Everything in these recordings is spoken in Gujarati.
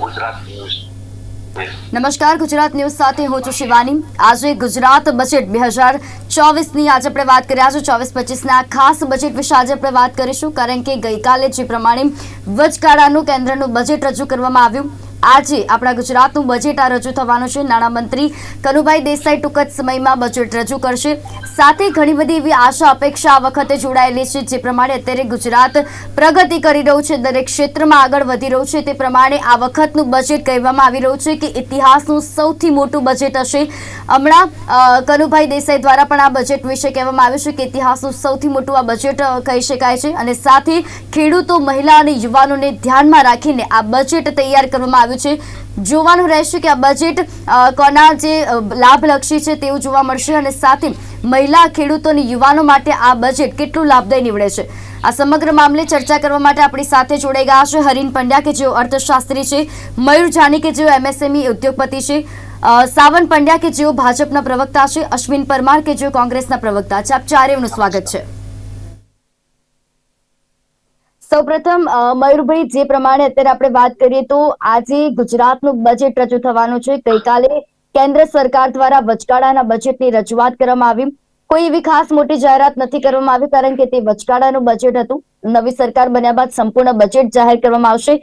ગુજરાત ન્યૂઝ. નમસ્કાર, ગુજરાત ન્યૂઝ સાથે હું છું શિવાની. આજે ગુજરાત બજેટ બે હજાર ચોવીસની આજે આપણે વાત કર્યા છે ચોવીસ પચીસના ખાસ બજેટ વિશે આજે આપણે વાત કરીશું. કારણ કે ગઈકાલે જે પ્રમાણે વચગાળાનું કેન્દ્રનું બજેટ રજૂ કરવામાં આવ્યું. આજે આપણા ગુજરાતનું બજેટ આ રજૂ થવાનું છે. નાણામંત્રી કનુભાઈ દેસાઈ ટૂંક જ સમયમાં બજેટ રજૂ કરશે. સાથે ઘણી બધી એવી આશા અપેક્ષા આ વખતે જોડાયેલી છે, જે પ્રમાણે અત્યારે ગુજરાત પ્રગતિ કરી રહ્યું છે, દરેક ક્ષેત્રમાં આગળ વધી રહ્યું છે. તે પ્રમાણે આ વખતનું બજેટ કહેવામાં આવી રહ્યું છે કે ઇતિહાસનું સૌથી મોટું બજેટ હશે. હમણાં કનુભાઈ દેસાઈ દ્વારા પણ આ બજેટ વિશે કહેવામાં આવ્યું છે કે ઇતિહાસનું સૌથી મોટું આ બજેટ કહી શકાય છે. અને સાથે ખેડૂતો, મહિલા અને યુવાનોને ધ્યાનમાં રાખીને આ બજેટ તૈયાર કરવામાં આવ્યું છે. જોવાનું રહેશે કે આ બજેટ કોના જે લાભલક્ષી છે તેવું જોવા મળશે અને સાથે મહિલા ખેડૂતો યુવાનો માટે આ બજેટ કેટલું લાભદાયી નીવડે છે. આ સમગ્ર મામલે ચર્ચા કરવા માટે આપણી સાથે જોડાઈ ગયા છે હરીન પંડ્યા કે જેઓ અર્થશાસ્ત્રી છે, મયુર જાની કે જેઓ એમએસએમઈ ઉદ્યોગપતિ છે સાવન પંડ્યા કે જેઓ ભાજપના પ્રવક્તા છે, અશ્વિન પરમાર કે જેઓ કોંગ્રેસના પ્રવક્તા છે. આપ ચારેવનું સ્વાગત છે. સૌપ્રથમ મયુરભાઈ, જે પ્રમાણે અત્યારે આપણે વાત કરીએ તો આજે ગુજરાતનું બજેટ રજૂ થવાનું છે. ગઈકાલે કેન્દ્ર સરકાર દ્વારા વચગાળાના બજેટની રજૂઆત કરવામાં આવી. કોઈ એવી ખાસ મોટી જાહેરાત નથી કરવામાં આવી, કારણ કે તે વચગાળાનું બજેટ હતું. નવી સરકાર બન્યા બાદ સંપૂર્ણ બજેટ જાહેર કરવામાં આવશે.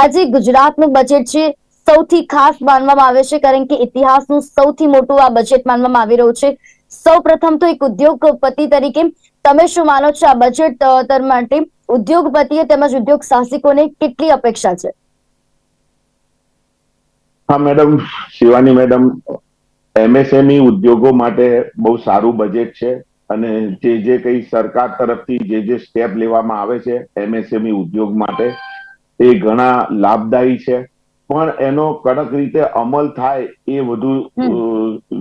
આજે ગુજરાતનું બજેટ છે સૌથી ખાસ માનવામાં આવે છે, કારણ કે ઇતિહાસનું સૌથી મોટું આ બજેટ માનવામાં આવી રહ્યું છે. સૌ પ્રથમ તો એક ઉદ્યોગપતિ તરીકે તમે શું માનો છો આ બજેટ માટે? ઉદ્યોગપતિઓ તેમજ ઉદ્યોગ સાહસિકોને કેટલી અપેક્ષા છે? હા મેડમ શિવાની મેડમ એમએસએમઈ ઉદ્યોગો માટે બહુ સારું બજેટ છે અને જે જે કઈ સરકાર તરફથી જે જે સ્ટેપ લેવામાં આવે છે એમએસએમઈ ઉદ્યોગ માટે એ ઘણા લાભદાયી છે. પણ એનો કડક રીતે અમલ થાય એ વધુ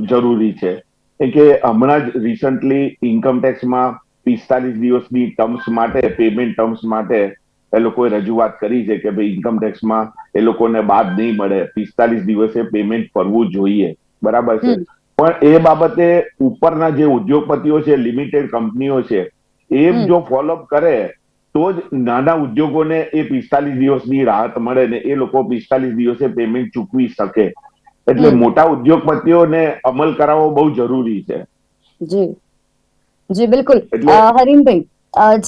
જરૂરી છે. કે હમણાં જ રિસન્ટલી ઇન્કમ ટેક્સમાં પિસ્તાલીસ દિવસની ટર્મ્સ માટે પેમેન્ટ ટર્મ્સ માટે એ લોકોએ રજૂઆત કરી છે કે ભાઈ ઇન્કમ ટેક્સમાં એ લોકોને બાદ નહીં મળે. પિસ્તાલીસ દિવસે પેમેન્ટ કરવું જોઈએ. બરાબર છે? પણ એ બાબતે ઉપરના જે ઉદ્યોગપતિઓ છે લિમિટેડ કંપનીઓ છે એ જો ફોલોઅપ કરે તો જ નાના ઉદ્યોગોને એ પિસ્તાલીસ દિવસની રાહત મળે ને એ લોકો પિસ્તાલીસ દિવસે પેમેન્ટ ચૂકવી શકે. એટલે. મોટા ઉદ્યોગપતિઓને અમલ કરાવવો બહુ જરૂરી છે. જી. જી બિલકુલ. હરીનભાઈ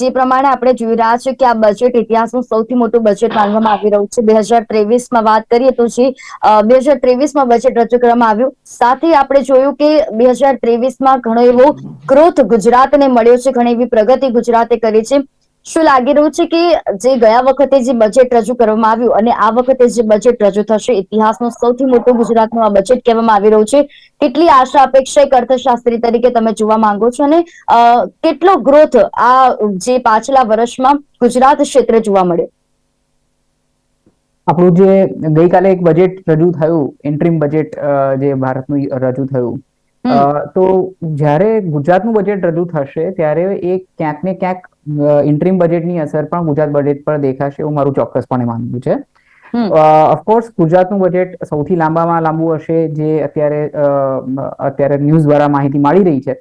જે પ્રમાણે આપણે જોઈ રહ્યા છે કે આ બજેટ ઇતિહાસનું સૌથી મોટું બજેટ માનવામાં આવી રહ્યું છે. બે હજાર ત્રેવીસમાં વાત કરીએ તો જે બે હજાર ત્રેવીસમાં બજેટ રજૂ કરવામાં આવ્યું. સાથે આપણે જોયું કે બે હજાર ત્રેવીસમાં ઘણો એવો ગ્રોથ ગુજરાતને મળ્યો છે. ઘણી એવી પ્રગતિ ગુજરાતે કરી છે. શું લાગી રહ્યું છે કે જે ગયા વખતે જે બજેટ રજૂ કરવામાં આવ્યું અને આ વખતે જે બજેટ રજૂ થશે ઇતિહાસનું સૌથી મોટું ગુજરાતનું આ બજેટ કહેવામાં આવી રહ્યું છે. કેટલી આશા અપેક્ષા એક અર્થશાસ્ત્રી તરીકે તમે જોવા માંગો છો અને કેટલો ગ્રોથ આ જે પાછલા વર્ષમાં ગુજરાત ક્ષેત્રે જોવા મળે આપણું જે ગઈકાલે એક બજેટ રજૂ થયું એન્ટ્રીમ બજેટ જે ભારતનું રજૂ થયું. તો જ્યારે ગુજરાતનું બજેટ રજૂ થશે ત્યારે એ ક્યાંક ને ક્યાંક ઇન્ટ્રીમ બજેટની અસર પણ ગુજરાત બજેટ પર દેખાશે એવું મારું ચોક્કસપણે માનવું છે. ઓફકોર્સ ગુજરાતનું બજેટ સૌથી લાંબામાં લાંબુ હશે જે અત્યારે અત્યારે ન્યૂઝ દ્વારા માહિતી મળી રહી છે.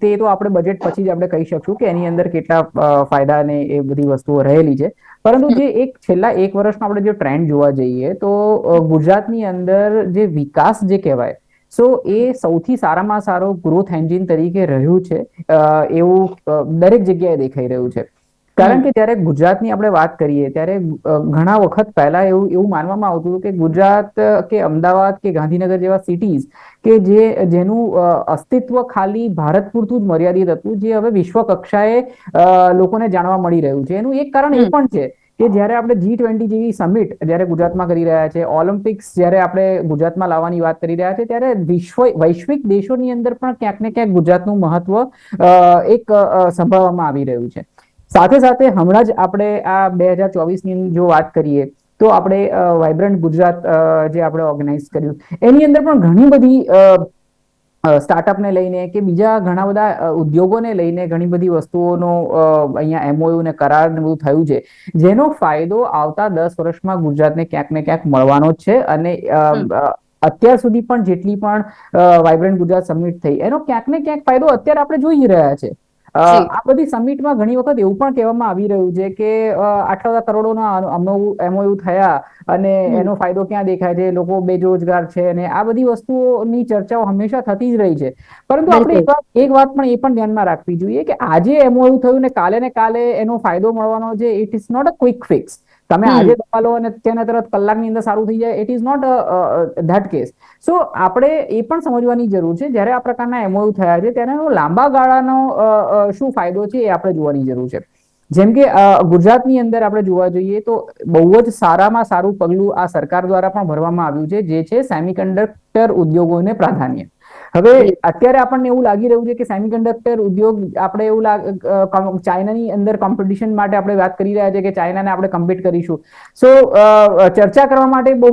તે તો આપણે બજેટ પછી જ આપણે કહી શકશું કે એની અંદર કેટલા ફાયદા ને એ બધી વસ્તુઓ રહેલી છે. પરંતુ જે એક છેલ્લા એક વર્ષનો આપણે જો ટ્રેન્ડ જોવા જઈએ તો ગુજરાતની અંદર જે વિકાસ જે કહેવાય સો એ સૌથી સારામાં સારો ગ્રોથ એન્જિન તરીકે રહ્યું છે. એવું દરેક જગ્યાએ દેખાઈ રહ્યું છે. કારણ કે જ્યારે ગુજરાતની આપણે વાત કરીએ ત્યારે ઘણા વખત પહેલા એવું એવું માનવામાં આવતું હતું કે ગુજરાત કે અમદાવાદ કે ગાંધીનગર જેવા સિટીઝ કે જે જેનું અસ્તિત્વ ખાલી ભારત પૂરતું જ મર્યાદિત હતું જે હવે વિશ્વ કક્ષાએ લોકોને જાણવા મળી રહ્યું છે. એનું એક કારણ એ પણ છે કે જ્યારે આપણે જી ટ્વેન્ટી જેવી સમિટ જ્યારે ગુજરાતમાં કરી રહ્યા છે ઓલિમ્પિક્સ જ્યારે આપણે ગુજરાતમાં લાવવાની વાત કરી રહ્યા છે, ત્યારે વિશ્વ વૈશ્વિક દેશોની અંદર પણ ક્યાંક ને ક્યાંક ગુજરાતનું મહત્વ એક સંભાળવામાં આવી રહ્યું છે. સાથે સાથે હમણાં જ આપણે આ બે હજાર ચોવીસની જો વાત કરીએ, તો આપણે વાઇબ્રન્ટ ગુજરાત જે આપણે ઓર્ગેનાઇઝ કર્યું, એની અંદર પણ ઘણી બધી સ્ટાર્ટઅપને લઈને કે બીજા ઘણા બધા ઉદ્યોગોને લઈને ઘણી બધી વસ્તુઓનો અહીંયા એમઓયુ ને કરાર ને બધું થયું છે જેનો ફાયદો આવતા દસ વર્ષમાં ગુજરાતને ક્યાંક ને ક્યાંક મળવાનો જ છે અને અત્યાર સુધી પણ જેટલી પણ વાઇબ્રન્ટ ગુજરાત સમિટ થઈ એનો ક્યાંક ને ક્યાંક ફાયદો અત્યારે આપણે જોઈ રહ્યા છે. આ બધી સમિટમાં ઘણી વખત એવું પણ કહેવામાં આવી રહ્યું છે કે આટલા બધા કરોડોના એમઓયુ થયા અને એનો ફાયદો ક્યાં દેખાય છે લોકો બેરોજગાર છે અને આ બધી વસ્તુઓની ચર્ચાઓ હંમેશા થતી જ રહી છે. પરંતુ આપણે એક વાત એક વાત પણ એ પણ ધ્યાનમાં રાખવી જોઈએ કે આજે એમઓયુ થયું ને કાલે ને કાલે એનો ફાયદો મળવાનો છે it is not a quick fix તમે આજે દવા લો અને તેને તરત કલાકની અંદર સારું થઈ જાય it is not that case so આપણે એ પણ સમજવાની જરૂર છે જ્યારે આ પ્રકારના એમઓયુ થયા છે ત્યારે લાંબા ગાળાનો શું ફાયદો છે એ આપણે જોવાની જરૂર છે. જેમ કે ગુજરાતની અંદર આપણે જોવા જઈએ તો બહુ જ સારામાં સારું પગલું આ સરકાર દ્વારા પણ ભરવામાં આવ્યું છે જે છે સેમિકન્ડક્ટર ઉદ્યોગોને પ્રાધાન્ય. હવે અત્યારે આપણને એવું લાગી રહ્યું છે કે સેમિકન્ડક્ટર ઉદ્યોગ આપણે એવું ચાઇનાની અંદર કોમ્પિટિશન માટે આપણે વાત કરી રહ્યા છે કે ચાઇનાને આપણે કમ્પીટ કરીશું. સો ચર્ચા કરવા માટે બહુ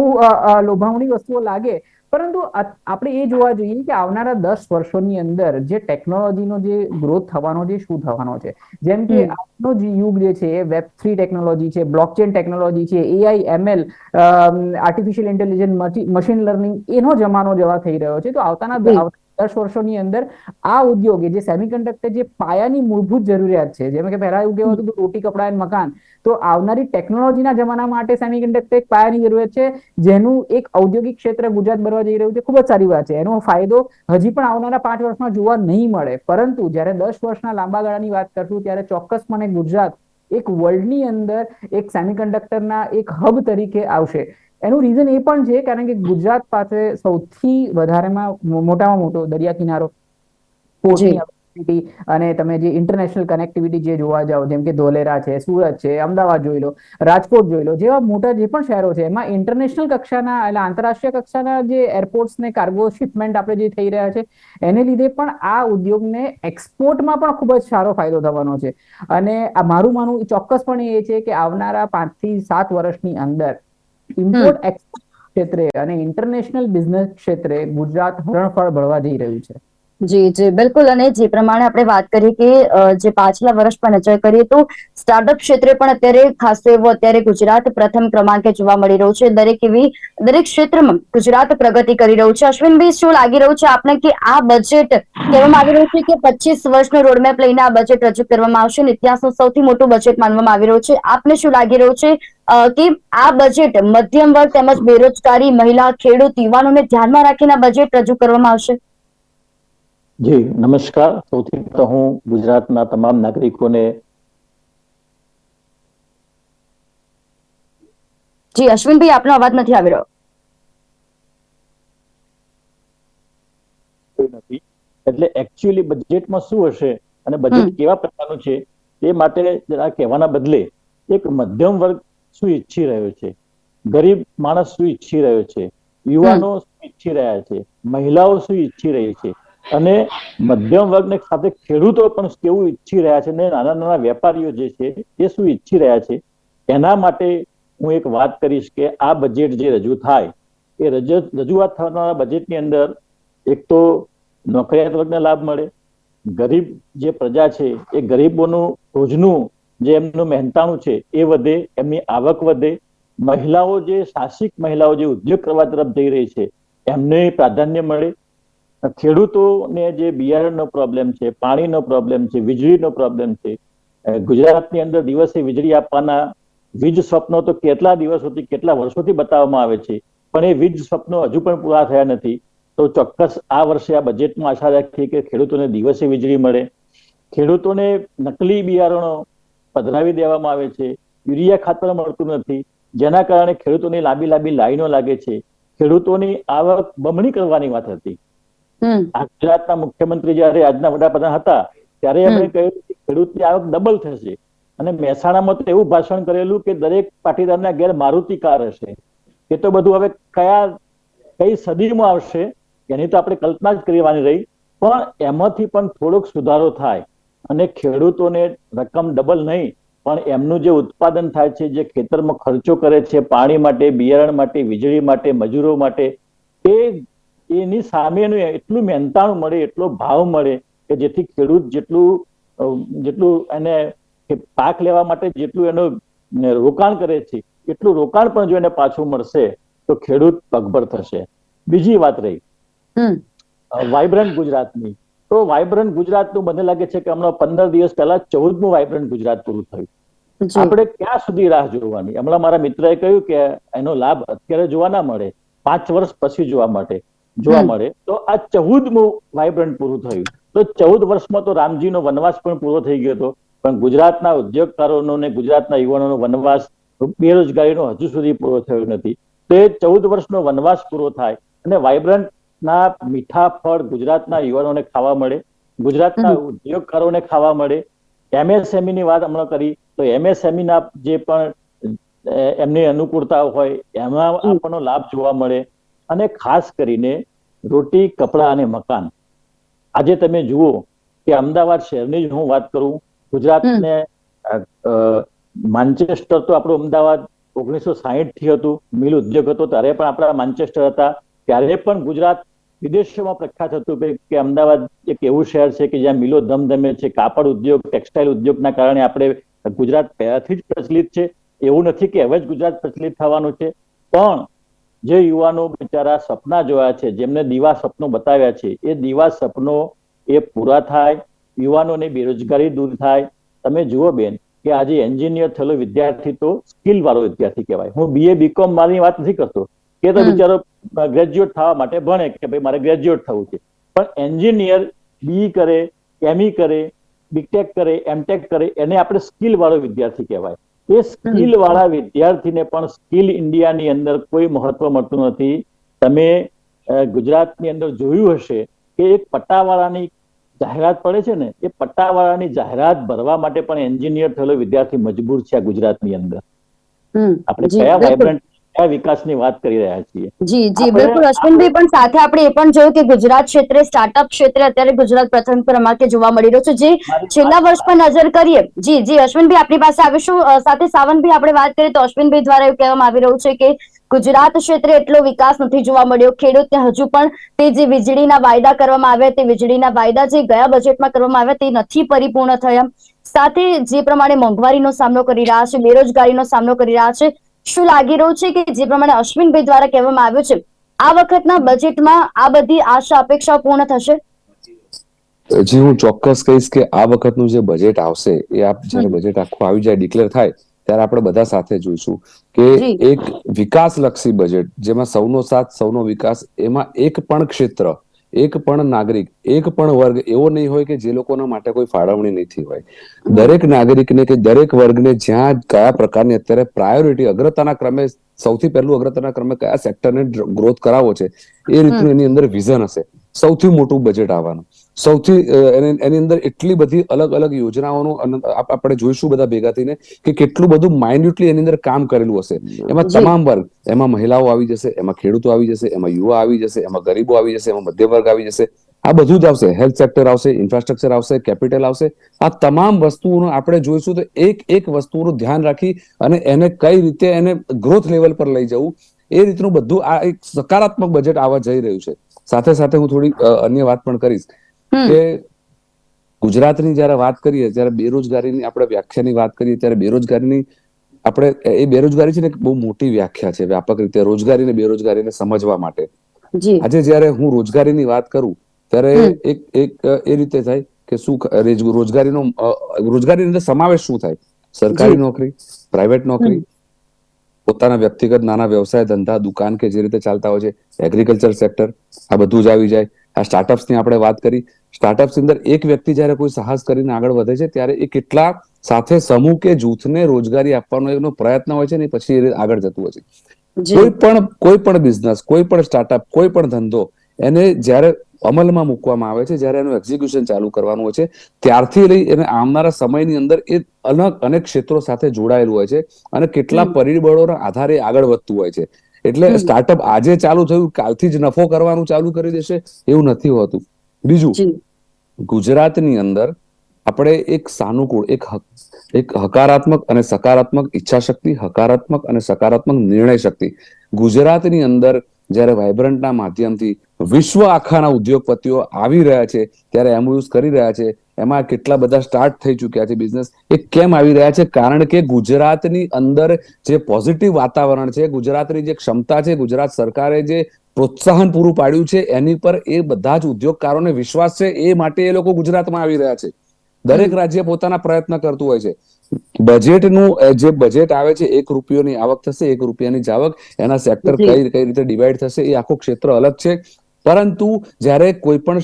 લોભામણી વસ્તુઓ લાગે. પરંતુ આપણે એ જોવા જોઈએ કે આવનારા દસ વર્ષોની અંદર જે ટેકનોલોજીનો જે ગ્રોથ થવાનો છે શું થવાનો છે? જેમ કે આજનો જે યુગ જે છે એ વેબ થ્રી ટેકનોલોજી છે બ્લોકચેન ટેકનોલોજી છે AI ML artificial intelligence machine learning એનો જમાનો જવા થઈ રહ્યો છે. તો આવતાના આવતા દસ વર્ષોની અંદર આ ઉદ્યોગ જે સેમિકન્ડક્ટર જે પાયાની મૂળભૂત જરૂરિયાત છે જેમ કે પહેલા એવું કહેવાતું હતું રોટી કપડા અને મકાન. તો આવનારી ટેકનોલોજીના જમાના માટે સેમિકન્ડક્ટર એક પાયાની જરૂરિયાત છે જેનું એક ઔદ્યોગિક ક્ષેત્ર ગુજરાત બનવા જઈ રહ્યું છે. ખૂબ જ સારી વાત છે. એનો ફાયદો હજી પણ આવનારા પાંચ વર્ષમાં જોવા નહીં મળે. પરંતુ જ્યારે દસ વર્ષના લાંબા ગાળાની વાત કરશું ત્યારે ચોક્કસપણે ગુજરાત એક વર્લ્ડની અંદર એક સેમિકન્ડક્ટરના એક હબ તરીકે આવશે. એનું રીઝન એ પણ છે કારણ કે ગુજરાત પાસે સૌથી વધારેમાં મોટામાં મોટો દરિયા કિનારો પોર્ટની availability અને તમે જે ઇન્ટરનેશનલ કનેક્ટિવિટી જે જોવા જાઓ જેમ કે ધોલેરા છે સુરત છે અમદાવાદ જોઈ લો રાજકોટ જોઈ લો જેવા મોટા જે પણ શહેરો છે એમાં ઇન્ટરનેશનલ કક્ષાના એટલે આંતરરાષ્ટ્રીય કક્ષાના જે એરપોર્ટ્સ ને કાર્ગો શિપમેન્ટ આપણે જે થઈ રહ્યા છે એને લીધે પણ આ ઉદ્યોગને એક્સપોર્ટમાં પણ ખૂબ જ સારો ફાયદો થવાનો છે. અને આ મારું માનવું ચોક્કસપણે એ છે કે આવનારા પાંચથી સાત વર્ષની અંદર ઇમ્પોર્ટ એક્સપોર્ટ ક્ષેત્રે અને ઇન્ટરનેશનલ બિઝનેસ ક્ષેત્રે ગુજરાત હરણફળ ભળવા જઈ રહ્યું છે. જી જી, બિલકુલ. અને જે પ્રમાણે આપણે વાત કરીએ કે જે પાછલા વર્ષ પર નજર કરીએ, તો સ્ટાર્ટઅપ ક્ષેત્રે પણ અત્યારે ખાસ એવો અત્યારે ગુજરાત પ્રથમ ક્રમાંકે જોવા મળી રહ્યું છે. દરેક એવી, દરેક ક્ષેત્રમાં ગુજરાત પ્રગતિ કરી રહ્યું છે. અશ્વિનભાઈ શું લાગી રહ્યું છે આપને કે આ બજેટ કહેવામાં આવી રહ્યું છે કે પચીસ વર્ષનો રોડમેપ લઈને આ બજેટ રજૂ કરવામાં આવશે અને ઇતિહાસનું સૌથી મોટું બજેટ માનવામાં આવી રહ્યું છે? આપને શું લાગી રહ્યું છે કે આ બજેટ મધ્યમ વર્ગ તેમજ બેરોજગારી, મહિલા, ખેડૂત, યુવાનોને ધ્યાનમાં રાખીને બજેટ રજૂ કરવામાં આવશે? જી નમસ્કાર. સૌથી પહેલા હું ગુજરાતના તમામ નાગરિકોને જી અશ્વિનભાઈ આપનો અવાજ નથી આવી રહ્યો. નથી. એટલે એકચ્યુઅલી બજેટમાં શું હશે અને બજેટ કેવા પ્રકારનું છે તે માટે જરા કહેવાના બદલે એક મધ્યમ વર્ગ શું ઈચ્છી રહ્યો છે? ગરીબ માણસ શું ઈચ્છી રહ્યો છે? યુવાનો શું ઈચ્છી રહ્યા છે? મહિલાઓ શું ઈચ્છી રહી છે? અને મધ્યમ વર્ગને સાથે ખેડૂતો પણ કેવું ઈચ્છી રહ્યા છે અને નાના નાના વેપારીઓ જે છે તે શું ઈચ્છી રહ્યા છે? એના માટે હું એક વાત કરીશ કે આ બજેટ જે રજૂ થાય, એ રજૂ, રજૂઆત થવાના બજેટની અંદર એક તો નોકરિયાત વર્ગને લાભ મળે, ગરીબ જે પ્રજા છે, એ ગરીબોનું રોજનું જે એમનું મહેનતાણું છે, એ વધે, એમની આવક વધે. મહિલાઓ જે સાહસિક મહિલાઓ જે ઉદ્યોગ કરવા તરફ જઈ રહી છે, એમને પ્રાધાન્ય મળે ખેડૂતોને જે બિયારણનો પ્રોબ્લેમ છે, પાણીનો પ્રોબ્લેમ છે, વીજળીનો પ્રોબ્લેમ છે ગુજરાતની અંદર દિવસે વીજળી આપવાના વીજ સ્વપ્નો તો કેટલા દિવસોથી, કેટલા વર્ષોથી બતાવવામાં આવે છે, પણ એ વીજ સ્વપ્નો હજુ પણ પૂરા થયા નથી. તો ચોક્કસ આ વર્ષે આ બજેટમાં આશા રાખીએ કે ખેડૂતોને દિવસે વીજળી મળે. ખેડૂતોને નકલી બિયારણો પધરાવી દેવામાં આવે છે. યુરિયા ખાતર મળતું નથી. જેના કારણે ખેડૂતોની લાંબી લાંબી લાઈનો લાગે છે. ખેડૂતોની આવક બમણી કરવાની વાત હતી. ગુજરાતના મુખ્યમંત્રી જયારે આજના વડાપ્રધાન હતા ત્યારે એમણે કહ્યું કે ખેડૂતની આવક ડબલ થશે. અને મહેસાણામાં તો એવું ભાષણ કરેલું કે દરેક પાટીદારના ઘેર મારુતિ કાર હશે. એ તો બધું હવે કયા કઈ સદીમાં આવશે એની તો આપણે કલ્પના જ કરવાની રહી. પણ એમાંથી પણ થોડોક સુધારો થાય. અને ખેડૂતોને રકમ ડબલ નહીં પણ એમનું જે ઉત્પાદન થાય છે જે ખેતરમાં ખર્ચો કરે છે પાણી માટે બિયારણ માટે વીજળી માટે મજૂરો માટે એ એની સામેનું એટલું મહેનતાણું મળે એટલો ભાવ મળે કે જેથી ખેડૂત જેટલું જેટલું એને પાક લેવા માટે જેટલું એનું રોકાણ કરે છે એટલું રોકાણ પણ જો એને પાછું મળશે તો ખેડૂત પગભર થશે. બીજી વાત રહી. વાઇબ્રન્ટ ગુજરાતની. તો વાઇબ્રન્ટ ગુજરાતનું મને લાગે છે કે હમણાં પંદર દિવસ પહેલા ચૌદમું વાઇબ્રન્ટ ગુજરાત પૂરું થયું. આપણે ક્યાં સુધી રાહ જોવાની? હમણાં મારા મિત્રએ કહ્યું કે એનો લાભ અત્યારે જોવા ના મળે. પાંચ વર્ષ પછી જોવા માટે. જોવા. મળે તો આ ચૌદમું વાઇબ્રન્ટ પૂરું થયું. તો ચૌદ વર્ષમાં તો રામજીનો વનવાસ પણ પૂરો થઈ ગયો હતો. પણ ગુજરાતના ઉદ્યોગકારોનો ને ગુજરાતના યુવાનોનો વનવાસ બેરોજગારીનો હજુ સુધી પૂરો થયો નથી. તો એ ચૌદ વર્ષનો વનવાસ પૂરો થાય અને વાઇબ્રન્ટ ના મીઠા ફળ ગુજરાતના યુવાનોને ખાવા મળે ગુજરાતના ઉદ્યોગકારોને ખાવા મળે. એમએસએમઈ ની વાત હમણાં કરી તો એમએસએમઈ ના જે પણ એમની અનુકૂળતા હોય એમાં આપણનો લાભ જોવા મળે. અને ખાસ કરીને રોટી, કપડા અને મકાન. આજે તમે જુઓ કે અમદાવાદ શહેરની જ હું વાત કરું, ગુજરાતને માન્ચેસ્ટર તો આપણું અમદાવાદ ઓગણીસો સાહીઠથી હતું, મિલ ઉદ્યોગ હતો, ત્યારે પણ આપણા માન્ચેસ્ટર હતા. ત્યારે પણ ગુજરાત વિદેશોમાં પ્રખ્યાત હતું કે અમદાવાદ એક એવું શહેર છે કે જ્યાં મિલો ધમધમે છે, કાપડ ઉદ્યોગ, ટેક્સટાઇલ ઉદ્યોગના કારણે આપણે ગુજરાત પહેલાથી જ પ્રચલિત છે. એવું નથી કે હવે જ ગુજરાત પ્રચલિત થવાનું છે. પણ જે યુવાનો બિચારા સપના જોયા છે જેમને દીવા સપનો બતાવ્યા છે એ દીવા સપનો એ પૂરા થાય યુવાનોની બેરોજગારી દૂર થાય. તમે જુઓ બેન કે આજે એન્જિનિયર થયેલો વિદ્યાર્થી તો સ્કિલ વાળો વિદ્યાર્થી કહેવાય. હું બીએ બીકોમ મારી વાત નથી કરતો. કે તો બિચારો ગ્રેજ્યુએટ થવા માટે ભણે કે ભાઈ મારે ગ્રેજ્યુએટ થવું છે. પણ એન્જિનિયર બી કરે એમઈ કરે બીટેક કરે એમટેક કરે એને આપણે સ્કિલ વાળો વિદ્યાર્થી કહેવાય. એ સ્કિલ વાળા વિદ્યાર્થીને પણ સ્કિલ ઇન્ડિયાની અંદર કોઈ મહત્વ મળતું નથી. તમે ગુજરાતની અંદર જોયું હશે કે એક પટ્ટાવાળાની જાહેરાત પડે છે ને એ પટ્ટાવાળાની જાહેરાત ભરવા માટે પણ એન્જિનિયર થયેલો વિદ્યાર્થી મજબૂર છે આ ગુજરાતની અંદર. આપણે કયા વાયબ્રન્ટ વાઇબ્રન્ટ કયા વિકાસની વાત કરી રહ્યા છીએ. જી જી બિલકુલ. અશ્વિનભાઈ પણ સાથે આપણે એ પણ જોયું કે ગુજરાત ક્ષેત્રે સ્ટાર્ટઅપ ક્ષેત્રે અત્યારે ગુજરાત પ્રથમ ક્રમાંકે જોવા મળી રહ્યો છે. જે છેલ્લા વર્ષ પર નજર કરીએ જી જી અશ્વિનભાઈ આપણી પાસે આવીશું. સાથે સાવનભાઈ આપણે વાત કરીએ તો અશ્વિનભાઈ દ્વારા એવું કહેવામાં આવી રહ્યું છે કે ગુજરાત ક્ષેત્રે એટલો વિકાસ નથી જોવા મળ્યો. ખેડૂતને હજુ પણ તે જે વીજળીના વાયદા કરવામાં આવ્યા તે વીજળીના વાયદા જે ગયા બજેટમાં કરવામાં આવ્યા તે નથી પરિપૂર્ણ થયા. સાથે જે પ્રમાણે મોંઘવારીનો સામનો કરી રહ્યા છે બેરોજગારીનો સામનો કરી રહ્યા છે શું લાગી રહ્યું છે કે જે પ્રમાણે અશ્વિનભાઈ દ્વારા કહેવામાં આવ્યું છે આ વખતના બજેટમાં આ બધી આશા અપેક્ષાઓ પૂર્ણ થશે? જી હું ચોક્કસ કહીશ કે આ વખતનું જે બજેટ આવશે એ આપ જ્યારે બજેટ આખું આવી જાય ડિક્લેર થાય ત્યારે આપણે બધા સાથે જોઈશું કે એક વિકાસલક્ષી બજેટ જેમાં સૌનો સાથ સૌનો વિકાસ એમાં એક પણ ક્ષેત્ર એક પણ નાગરિક એક પણ વર્ગ એવો નહીં હોય કે જે લોકોના માટે કોઈ ફાળવણી નથી હોય. દરેક નાગરિકને કે દરેક વર્ગને જ્યાં કયા પ્રકારની અત્યારે પ્રાયોરિટી અગ્રતાના ક્રમે સૌથી પહેલું અગ્રતાના ક્રમે કયા સેક્ટરને ગ્રોથ કરાવવો છે એ રીતનું એની અંદર વિઝન હશે. સૌથી મોટું બજેટ આવવાનું. સૌથી એની અંદર એટલી બધી અલગ અલગ યોજનાઓનું આપણે જોઈશું બધા ભેગા થઈને કે કેટલું બધું માઇન્યુટલી એની અંદર કામ કરેલું હશે. એમાં તમામ વર્ગ એમાં મહિલાઓ આવી જશે એમાં ખેડૂતો આવી જશે એમાં યુવા આવી જશે એમાં ગરીબો આવી જશે એમાં મધ્ય વર્ગ આવી જશે. આ બધું જ આવશે. હેલ્થ સેક્ટર આવશે ઇન્ફ્રાસ્ટ્રક્ચર આવશે કેપિટલ આવશે. આ તમામ વસ્તુઓનું આપણે જોઈશું તો એક એક વસ્તુનું ધ્યાન રાખી અને એને કઈ રીતે એને ગ્રોથ લેવલ પર લઈ જવું એ રીતનું બધું આ એક સકારાત્મક બજેટ આવવા જઈ રહ્યું છે. સાથે સાથે હું થોડી અન્ય વાત પણ કરીશ કે ગુજરાતની જયારે વાત કરીએ ત્યારે બેરોજગારીની આપણે વ્યાખ્યાની વાત કરીએ ત્યારે બેરોજગારીની આપણે એ બેરોજગારી છે ને બહુ મોટી વ્યાખ્યા છે વ્યાપક રીતે રોજગારી ને બેરોજગારીને સમજવા માટે. આજે જયારે હું રોજગારીની વાત કરું ત્યારે એક એક એ રીતે થાય કે શું રોજગારીનો રોજગારીની અંદર સમાવેશ શું થાય? સરકારી નોકરી પ્રાઇવેટ નોકરી પોતાના વ્યક્તિગત નાના વ્યવસાય ધંધા દુકાન કે જે રીતે ચાલતા હોય છે એગ્રીકલ્ચર સેક્ટર આ બધું જ આવી જાય. આ સ્ટાર્ટઅપ્સની આપણે વાત કરી. સ્ટાર્ટઅપ્સ અંદર એક વ્યક્તિ જ્યારે કોઈ સાહસ કરીને આગળ વધે છે ત્યારે એ કેટલા સાથે સમૂહ કે જૂથને રોજગારી આપવાનો એનો પ્રયત્ન હોય છે ને પછી એ આગળ જતું હોય છે. કોઈ પણ કોઈ પણ બિઝનેસ કોઈ પણ સ્ટાર્ટઅપ કોઈ પણ ધંધો એને જ્યારે અમલમાં મૂકવામાં આવે છે. જ્યારે એનું એક્ઝિક્યુશન ચાલુ કરવાનું હોય છે. ત્યારથી લઈ એને આવનારા સમયની અંદર એ અલગ અનેક ક્ષેત્રો સાથે જોડાયેલું હોય છે અને કેટલા પરિબળોના આધારે આગળ વધતું હોય છે. એટલે સ્ટાર્ટઅપ આજે ચાલુ થયું કાલથી જ નફો કરવાનું ચાલુ કરી દેશે એવું નથી હોતું. બીજું ગુજરાતની અંદર આપણે એક સાનુકૂળ એક એક હકારાત્મક અને સકારાત્મક ઈચ્છા શક્તિ હકારાત્મક અને સકારાત્મક નિર્ણય શક્તિ. ગુજરાતની અંદર જ્યારે વાઇબ્રન્ટના માધ્યમથી વિશ્વ આખાના ઉદ્યોગપતિઓ આવી રહ્યા છે ત્યારે એમઓયુઝ કરી રહ્યા છે એમાં કેટલા બધા સ્ટાર્ટ થઈ ચૂક્યા છે બિઝનેસ એ કેમ આવી રહ્યા છે? કારણ કે ગુજરાતની અંદર જે પોઝિટિવ વાતાવરણ છે ગુજરાતની જે ક્ષમતા છે ગુજરાત સરકારે જે પ્રોત્સાહન પૂરું પાડ્યું છે એની પર એ બધા જ ઉદ્યોગકારોને વિશ્વાસ છે એ માટે એ લોકો ગુજરાતમાં આવી રહ્યા છે. દરેક રાજ્ય પોતાના પ્રયત્ન કરતું હોય છે. બજેટનું જે બજેટ આવે છે એક રૂપિયોની આવક થશે એક રૂપિયાની જાવક એના સેક્ટર કઈ કઈ રીતે ડિવાઈડ થશે એ આખું ક્ષેત્ર અલગ છે. પરંતુ જ્યારે કોઈ પણ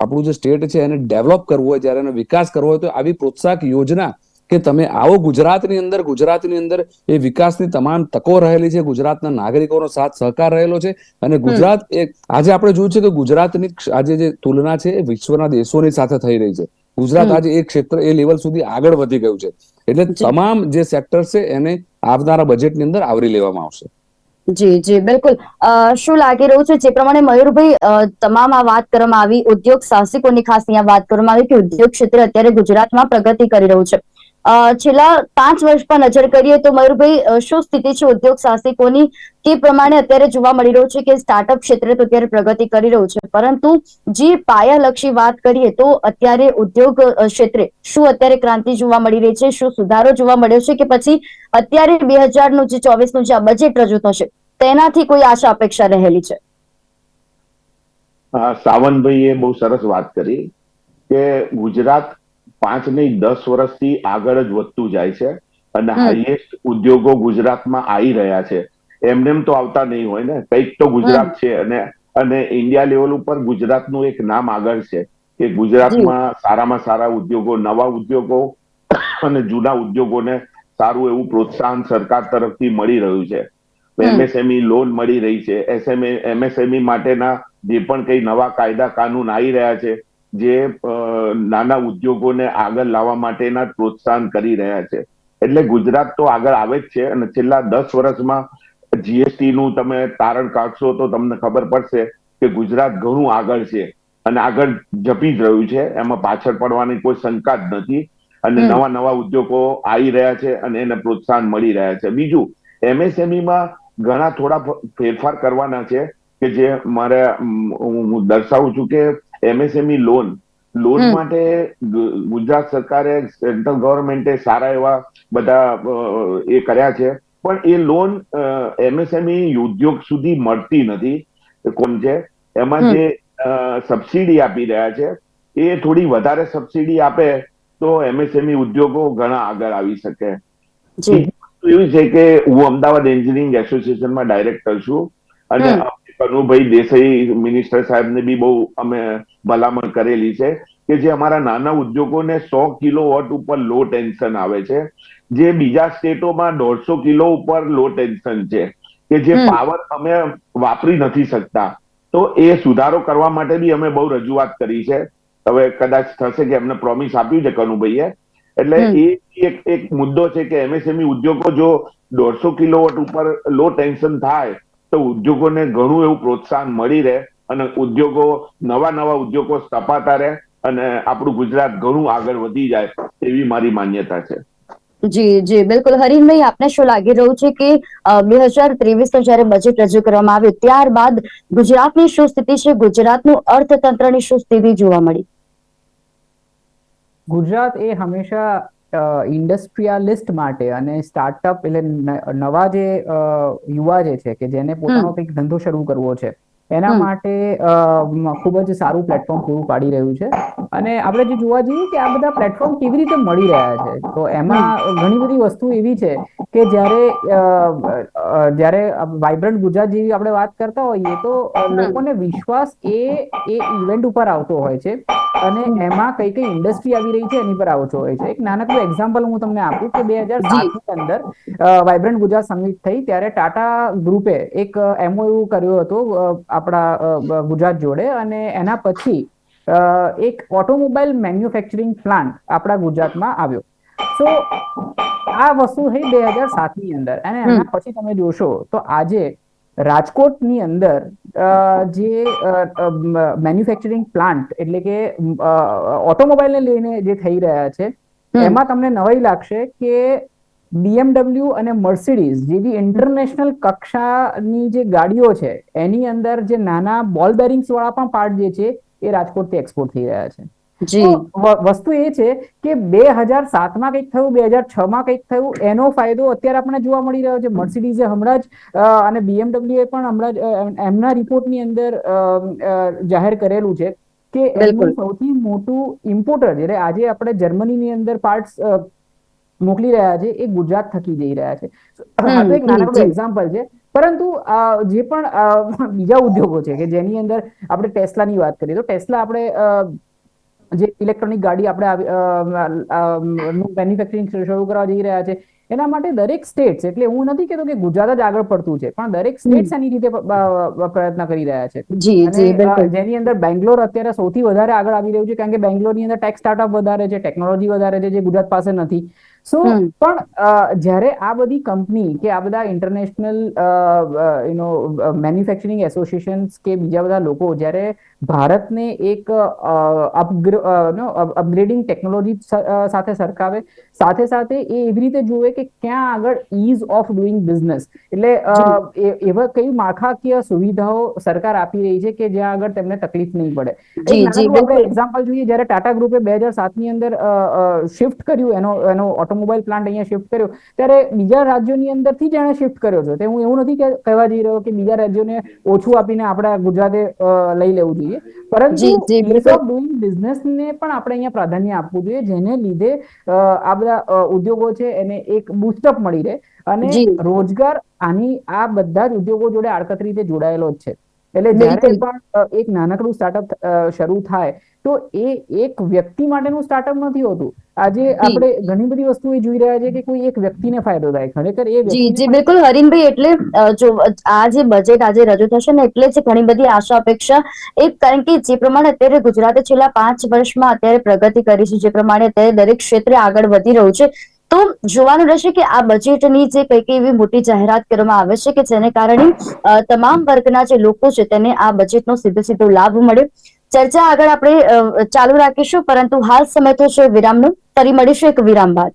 આપણું જે સ્ટેટ છે એને ડેવલપ કરવું હોય જ્યારે એનો વિકાસ કરવો હોય તો આવી પ્રોત્સાહક યોજના કે તમે આવો ગુજરાતની અંદર ગુજરાતની અંદર એ વિકાસની તમામ તકો રહેલી છે ગુજરાતના નાગરિકોનો સાથ સહકાર રહેલો છે. અને ગુજરાત એક આજે આપણે જોયું છે કે ગુજરાતની આજે જે તુલના છે એ વિશ્વના દેશોની સાથે થઈ રહી છે. ગુજરાત આજે એ ક્ષેત્ર એ લેવલ સુધી આગળ વધી ગયું છે. એટલે તમામ જે સેક્ટર છે એને આવનારા બજેટની અંદર આવરી લેવામાં આવશે. જી જી બિલકુલ. શું લાગી રહ્યું છે? જે પ્રમાણે મયુરભાઈ તમામ આ વાત કરવામાં આવી ઉદ્યોગ સાહસિકોની ખાસ અહીંયા વાત કરવામાં આવી કે ઉદ્યોગ ક્ષેત્ર અત્યારે ગુજરાતમાં પ્રગતિ કરી રહ્યું છે. છેલ્લા પાંચ વર્ષ પર નજર કરીએ તો મયુરભાઈ શું સ્થિતિ છે ઉદ્યોગ સાહસિકોની? તે પ્રમાણે અત્યારે જોવા મળી રહ્યું છે કે સ્ટાર્ટઅપ ક્ષેત્રે તો અત્યારે પ્રગતિ કરી રહ્યું છે. પરંતુ જે પાયાલક્ષી વાત કરીએ તો અત્યારે ઉદ્યોગ ક્ષેત્રે શું અત્યારે ક્રાંતિ જોવા મળી રહી છે? શું સુધારો જોવા મળ્યો છે? કે પછી અત્યારે બે હજારનું જે ચોવીસનું જે આ બજેટ રજૂ થશે તેનાથી કોઈ આશા અપેક્ષા રહેલી છે? હા, સાવંતભાઈએ બહુ સરસ વાત કરી કે ગુજરાત પાંચ નહીં દસ વર્ષથી આગળ જ વધતું જાય છે અને હાઈએસ્ટ ઉદ્યોગો ગુજરાતમાં આવી રહ્યા છે. એમને તો આવતા નહીં હોય ને. કંઈક તો ગુજરાત છે અને અને ઇન્ડિયા લેવલ ઉપર ગુજરાતનું એક નામ આગળ છે કે ગુજરાતમાં સારામાં સારા ઉદ્યોગો નવા ઉદ્યોગો અને જૂના ઉદ્યોગોને સારું એવું પ્રોત્સાહન સરકાર તરફથી મળી રહ્યું છે. એમએસએમઈ લોન મળી રહી છે. એસએમએ એમએસએમઈ માટેના જે પણ કઈ નવા કાયદા કાનૂન આવી રહ્યા છે જે નાના ઉદ્યોગોને આગળ લાવવા માટેના પ્રોત્સાહન કરી રહ્યા છે. એટલે ગુજરાત તો આગળ આવે જ છે અને છેલ્લા દસ વર્ષમાં જીએસટી નું તમે તારણ કાઢશો તો તમને ખબર પડશે કે ગુજરાત ઘણું આગળ છે અને આગળ જપી જ રહ્યું છે. એમાં પાછળ પડવાની કોઈ શંકા જ નથી અને નવા નવા ઉદ્યોગો આવી રહ્યા છે અને એને પ્રોત્સાહન મળી રહ્યા છે. બીજું એમએસએમઈ માં ઘણા થોડા ફેરફાર કરવાના છે કે જે મારે હું દર્શાવું છું કે એમએસએમઈ લોન લોન માટે ગુજરાત સરકારે સેન્ટ્રલ ગવર્મેન્ટે સારા એવા બધા એ કર્યા છે. પણ એ લોન એમએસએમઈ ઉદ્યોગ સુધી મળતી નથી. કોણ છે? એમાં જે સબસિડી આપી રહ્યા છે એ થોડી વધારે સબસિડી આપે તો એમએસએમઈ ઉદ્યોગો ઘણા આગળ આવી શકે. એવું છે કે હું અમદાવાદ એન્જિનિયરિંગ એસોસિએશનમાં ડાયરેક્ટર છું. અને. કનુભાઈ દેસાઈ મિનિસ્ટર સાહેબને બી બહુ અમે ભલામણ કરેલી છે કે જે અમારા નાના ઉદ્યોગોને સો કિલો વોટ ઉપર લો ટેન્શન આવે છે. જે બીજા સ્ટેટોમાં દોઢસો કિલો ઉપર લો ટેન્શન છે કે જે પાવર અમે વાપરી નથી શકતા. તો એ સુધારો કરવા માટે બી અમે બહુ રજૂઆત કરી છે. હવે કદાચ થશે કે એમને પ્રોમિસ આપ્યું છે કનુભાઈએ. એટલે. એ એક એક મુદ્દો છે કે એમએસએમઈ ઉદ્યોગો જો દોઢસો કિલોવોટ ઉપર લો ટેન્શન થાય તો ઉદ્યોગોને ઘણું એવું પ્રોત્સાહન મળી રહે. અને ઉદ્યોગો નવા નવા ઉદ્યોગો સ્થપાતા રહે અને આપણું ગુજરાત ઘણું આગળ વધી જાય એવી મારી માન્યતા છે. જી જી બિલકુલ. હરીનભાઈ આપને શું લાગી રહ્યું છે કે બે હજાર ત્રેવીસનું જયારે બજેટ રજૂ કરવામાં આવ્યું ત્યારબાદ ગુજરાતની શું સ્થિતિ છે? ગુજરાતનું અર્થતંત્રની શું સ્થિતિ જોવા મળી? ગુજરાત એ હંમેશા ઇન્ડસ્ટ્રીયાલિસ્ટ માટે અને સ્ટાર્ટઅપ એટલે નવા જે યુવા જે છે કે જેને પોતાનો કંઈક ધંધો શરૂ કરવો છે એના માટે ખૂબ જ સારું પ્લેટફોર્મ પૂરું પાડી રહ્યું છે. અને આપણે જે જોવા જઈએ કે આ બધા પ્લેટફોર્મ કેવી રીતે મળી રહ્યા છે તો એમાં ઘણી બધી વસ્તુ એવી છે કે જ્યારે જ્યારે વાઇબ્રન્ટ ગુજરાત જેવી આપણે વાત કરતા હોઈએ તો લોકોને વિશ્વાસ એ એ ઇવેન્ટ ઉપર આવતો હોય છે. અને એમાં કઈ કઈ ઇન્ડસ્ટ્રી આવી રહી છે એની પર આવતો હોય છે. એક નાનકડું એક્ઝામ્પલ હું તમને આપું કે બે હજાર. ની અંદર વાઇબ્રન્ટ ગુજરાત સમિટ થઈ ત્યારે ટાટા ગ્રુપે એક એમઓયુ કર્યો હતો. આપણા ગુજરાત જોડે અને એના પછી એક ઓટોમોબાઈલ મેન્યુફેક્ચરિંગ પ્લાન્ટ આપણા ગુજરાતમાં આવ્યો. સો આ વસ્તુ થઈ બે હજાર સાતની અંદર અને એના પછી તમે જોશો તો આજે રાજકોટની અંદર જે મેન્યુફેક્ચરિંગ પ્લાન્ટ એટલે કે ઓટોમોબાઈલને લઈને જે થઈ રહ્યા છે એમાં તમને નવાઈ લાગશે કે બીએમડબલ્યુ અને મર્સિડીઝ જેવી ઇન્ટરનેશનલ કક્ષાની જે ગાડીઓ છે એની અંદર જે નાના બોલ બેરિંગ્સ વાળા પણ પાર્ટ જે છે એ રાજકોટથી એક્સપોર્ટ થઈ રહ્યા છે. વસ્તુ એ છે કે બે હજાર સાતમાં કંઈક થયું બે હજાર છમાં કંઈક થયું એનો ફાયદો અત્યારે આપણને જોવા મળી રહ્યો છે. મર્સિડીઝે હમણાં જ અને બીએમડબલ્યુ એ પણ હમણાં જ એમના રિપોર્ટની અંદર જાહેર કરેલું છે કે સૌથી મોટું ઇમ્પોર્ટર એટલે આજે આપણે જર્મનીની અંદર પાર્ટ્સ મોકલી રહ્યા છે એ ગુજરાત થકી જઈ રહ્યા છે. આ તો એક નાનકડું એક્ઝામ્પલ છે. પરંતુ જે પણ બીજા ઉદ્યોગો છે કે જેની અંદર આપણે ટેસ્લાની વાત કરીએ તો ટેસ્લા આપણે જે ઇલેક્ટ્રોનિક ગાડી આપણે મેન્યુફેક્ચરિંગ શરૂ કરવા જઈ રહ્યા છે એના માટે દરેક સ્ટેટ્સ એટલે હું નથી કહેતો કે ગુજરાત જ આગળ પડતું છે પણ દરેક સ્ટેટ્સ એની રીતે પ્રયત્ન કરી રહ્યા છે. જેની અંદર બેંગ્લોર અત્યારે સૌથી વધારે આગળ આવી રહ્યું છે કારણ કે બેંગ્લોરની અંદર ટેક સ્ટાર્ટઅપ વધારે છે ટેકનોલોજી વધારે છે જે ગુજરાત પાસે નથી. સો પણ જ્યારે આ બધી કંપની કે આ બધા ઇન્ટરનેશનલ યુનો મેન્યુફેક્ચરિંગ એસોસિએશન્સ કે બીજા બધા લોકો જ્યારે ભારતને એક અપગ્રેડિંગ ટેકનોલોજી સાથે સરખાવે સાથે સાથે એ એવી રીતે જોવે કે ક્યાં આગળ ઇઝ ઓફ ડુઈંગ બિઝનેસ એટલે એવા કઈ માળખાકીય સુવિધાઓ સરકાર આપી રહી છે કે જ્યાં આગળ તેમને તકલીફ નહીં પડે. એક્ઝામ્પલ જોઈએ જ્યારે ટાટા ગ્રુપે બે હજાર સાતની અંદર શિફ્ટ કર્યું એનો એનો ઓટોમોબાઈલ પ્લાન્ટ અહીંયા શિફ્ટ કર્યો. ત્યારે બીજા રાજ્યોની અંદરથી જ એણે શિફ્ટ કર્યો છે. તે હું એવું નથી કે- કહેવા જઈ રહ્યો કે બીજા રાજ્યોને ઓછું આપીને આપણે ગુજરાતે લઈ લેવું જોઈએ. પરંતુ ઇઝ ઓફ ડુઈંગ બિલકુલ. of doing business ને પણ આપણે અહીંયા પ્રાધાન્ય આપવું જોઈએ જેને લીધે આ બધા ઉદ્યોગો છે એને એક બુસ્ટઅપ મળી રહે. અને રોજગાર આની આ બધા જ ઉદ્યોગો જોડે આડકત રીતે જોડાયેલો જ છે. એટલે જ્યારે પણ એક નાનકડું સ્ટાર્ટઅપ શરૂ થાય તો એ એક વ્યક્તિ માટેનું સ્ટાર્ટઅપ નથી હોતું. આજે આપણે ઘણી બધી વસ્તુ જોઈ રહ્યા છે કે કોઈ એક વ્યક્તિને ફાયદો થાય. ખરેખર એ જી જી બિલકુલ. હરીનભાઈ એટલે જો આ જે બજેટ આજે રજૂ થશે ને એટલે જ ઘણી બધી આશા અપેક્ષા. એક કારણ કે જે પ્રમાણે અત્યારે ગુજરાતે છેલ્લા પાંચ વર્ષમાં અત્યારે પ્રગતિ કરી છે જે પ્રમાણે અત્યારે દરેક ક્ષેત્રે આગળ વધી રહ્યું છે તો જોવાનું રહેશે કે આ બજેટની જે કઈ કઈ એવી મોટી જાહેરાત કરવામાં આવે છે કે જેને કારણે તમામ વર્ગના જે લોકો છે તેને આ બજેટનો સીધો સીધો લાભ મળે. ચર્ચા આગળ આપણે ચાલુ રાખીશું, પરંતુ હાલ સમય તો છે વિરામનો. ફરી મળીશું એક વિરામ બાદ.